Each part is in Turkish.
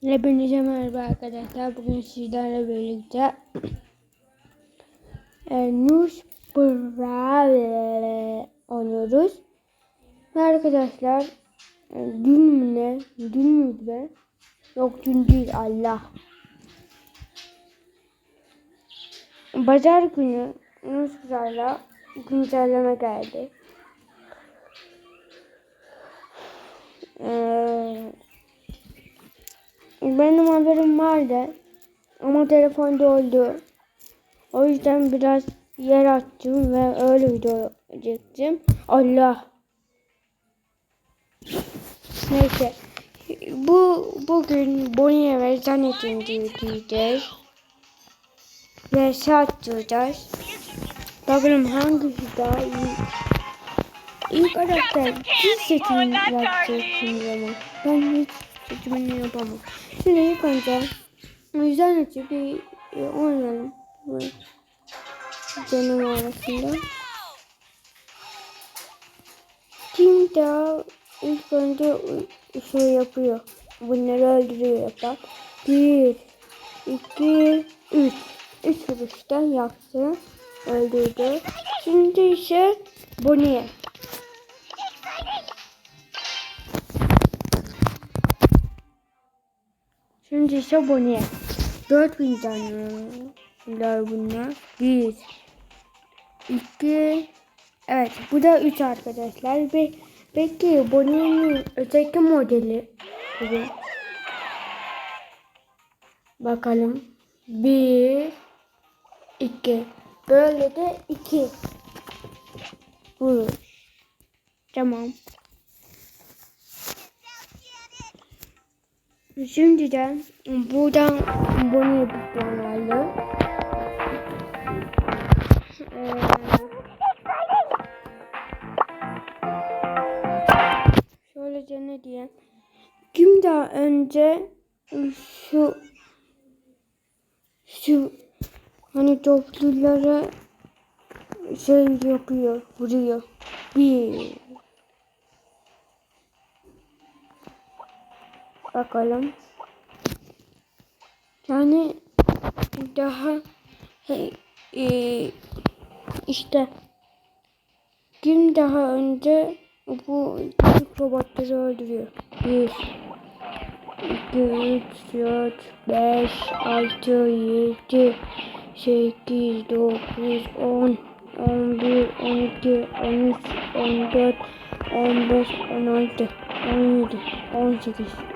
Hepinize merhaba arkadaşlar. Bugün sizlerle birlikte e, Nuş Brave oynuyoruz. Ve arkadaşlar e, dün mü ne? Dün müydü be? Yok dün değil Allah. Pazar günü Nuş Bra'yla güncelleme geldi. Eee benim vardı. Ama telefonda oldu. O yüzden biraz yer açtım ve öyle video çektim. Allah. Neyse. Bu bugün Bonnie ve Janet'in diyeceğiz. Ve satacağız. Bakalım hangisi daha iyi. İlk karakter kim seçim yapacaksınız ama. Ben hiç seçimini yapamam. Şimdi ilk önce yüzden açıp bir e, oynayalım. Bu canım arasında. Kim daha ilk önce şey yapıyor. Bunları öldürüyor yapar. Bir, iki, üç. Üç vuruştan yaptı. Öldürdü. Şimdi ise Bonnie. Şimdi ise Bonnie. 4000 taneler bunlar. 1 2 Evet bu da 3 arkadaşlar. Ve peki Bonnie'nin öteki modeli bu. Bakalım. 1 2 Böyle de 2 Bu. Tamam. Şimdi de buradan bunu yapacağım herhalde. Ee, şöylece ne diyeyim. Kim daha önce şu şu hani toplulara şey yapıyor, vuruyor. Bir Bakalım. Yani daha hey, e, işte kim daha önce bu küçük robotları öldürüyor. 1 2 3 4 5 6 7 8 9 10 11 12 13 14 15 16 17 18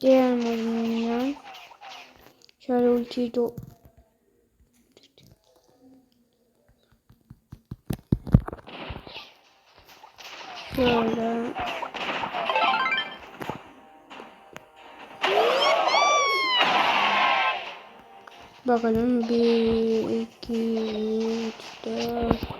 diğer modelinden şöyle ultiyi do şöyle. Bakalım. 1, 2, 3, 4,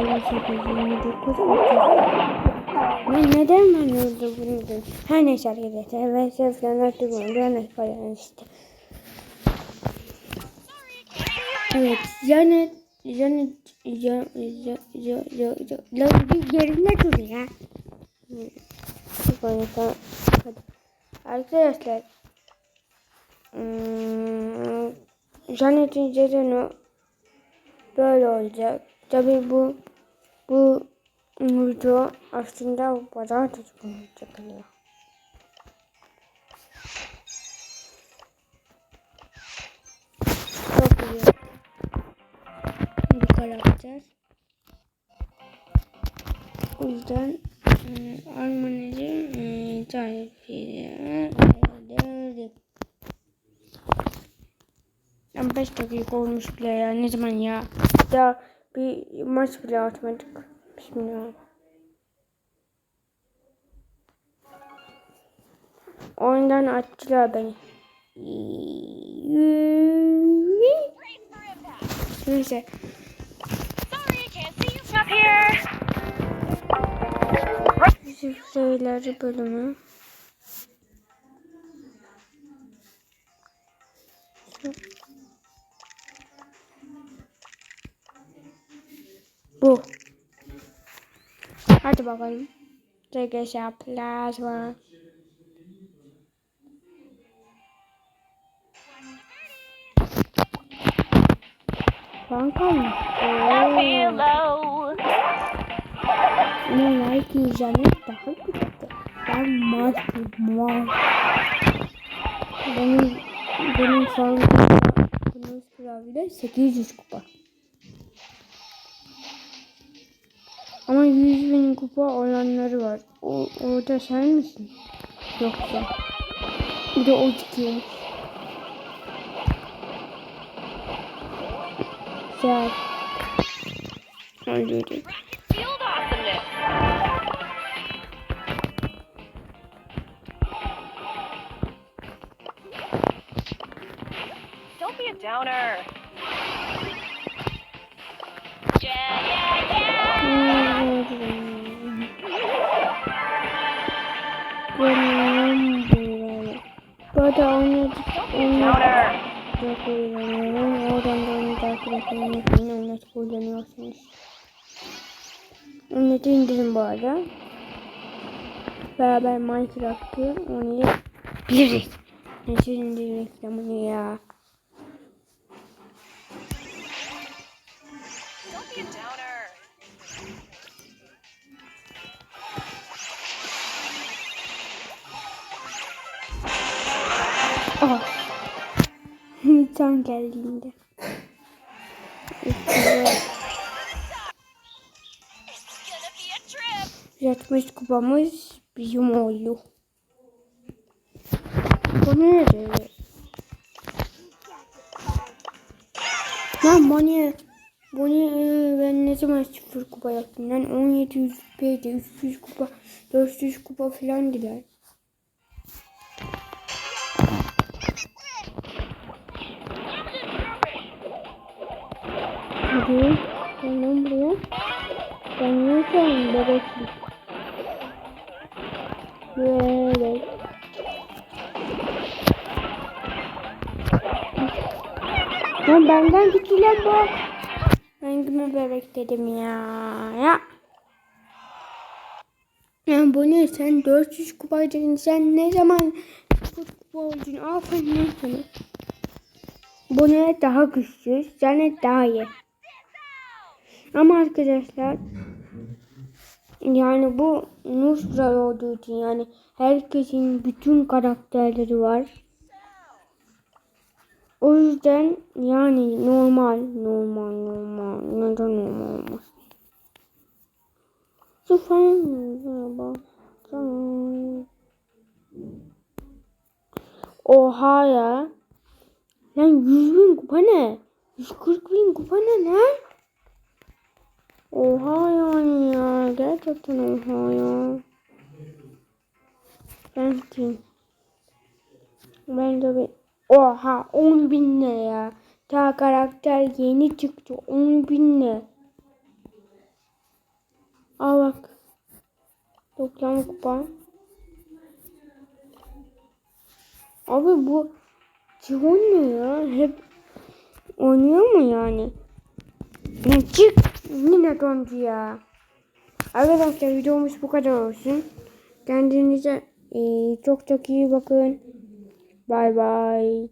Ben neden ben öldürdüm? Her neyse arkadaşlar. Artık bunu bir örnek falan işte. Evet. Yani yani ya ya ya ya ya bir yerinde dur ya. Arkadaşlar hmm, Janet'in sezonu böyle olacak. Tabii bu bu video aslında pazartesi günü çekiliyor. Çok iyi. Bir karakter. O yüzden Almanca tarifiyle verdik. Ya 5 dakika olmuş bile ya. Ne zaman ya? Ya bir maç bile atmadık. Bismillah. Oyundan attılar beni. Neyse. Sorry, Sayıları bölümü. Bu. Hadi bakalım. Arkadaşlar plasma. Banka mı? Ama like yiyeceğim daha kötü. Ben master mal. Benim benim son bunun sırasıyla 800 kupa. Ama 100 bin kupa olanları var. O, orada sen misin? Yoksa. Bir de o çıkıyormuş. Güzel. A downer. Bu arada oynadık. Çok eğleniyorum. Oradan da onu takip etmeyi unutmayın. Oynatıp kullanıyorsunuz. Oynatıp indirin bu arada. Beraber Minecraft'ı oynayabiliriz. Neyse indirin reklamını ya. Aha. Tam geldiğinde. 60 kupamız bizim oldu. Bu nerede? Lan bu ne? Bu ne? Ben ne zaman sıfır kupa yaptım? Lan 1700 p'de 300 kupa, 400 kupa falan diler. Lan benden gitti bu. Ben kime bebek dedim ya. Ya. Ya bu ne sen 400 kupaydın sen ne zaman oldun aferin sana. Bu ne daha güçlü sen daha iyi. Ama arkadaşlar yani bu Nusra olduğu için yani herkesin bütün karakterleri var. O yüzden yani normal normal normal neden normal olmaz? Süper Oha ya. Lan 100 bin kupa ne? 140 bin kupa ne lan? Oha yani ya. Gerçekten oha ya. Ben kim? Ben de bir... Oha 10 bin ne ya? Ta karakter yeni çıktı. 10 bin ne? Al bak. Toplam kupa. Abi bu Cihon ne ya? Hep oynuyor mu yani? Ya çık. Yine dondu ya. Arkadaşlar videomuz bu kadar olsun. Kendinize e, çok çok iyi bakın. Bye bye.